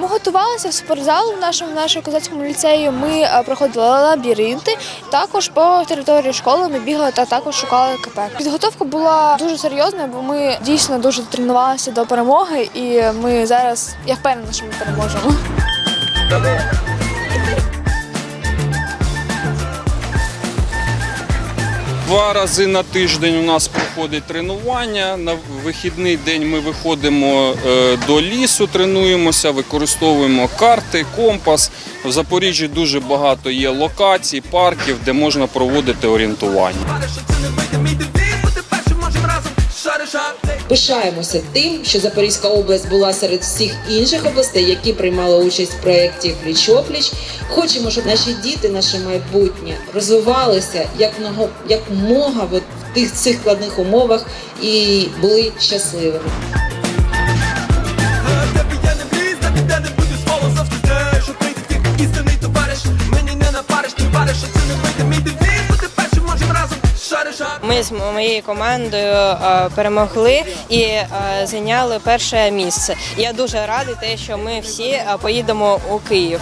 Ми готувалися в спортзал в нашому в нашому козацькому ліцеї. Ми проходили лабіринти. Також по території школи ми бігали та також шукали КП. Підготовка була дуже серйозна, бо ми дійсно дуже тренувалися до перемоги, і ми зараз я впевнена, що ми переможемо. Два рази на тиждень у нас проходить тренування. На вихідний день ми виходимо е, до лісу, тренуємося, використовуємо карти, компас. В Запоріжжі дуже багато є локацій, парків, де можна проводити орієнтування. Пишаємося тим, що Запорізька область була серед всіх інших областей, які приймали участь в проєкті Пліч-опліч. Хочемо, щоб наші діти, наше майбутнє розвивалися як много, як мога в тих цих складних умовах і були щасливими. Товариш. Мені не напариш, ти вариш, що це не вийде мій девіз, Ми з моєю командою перемогли і зайняли перше місце. Я дуже радий, те, що ми всі поїдемо у Київ.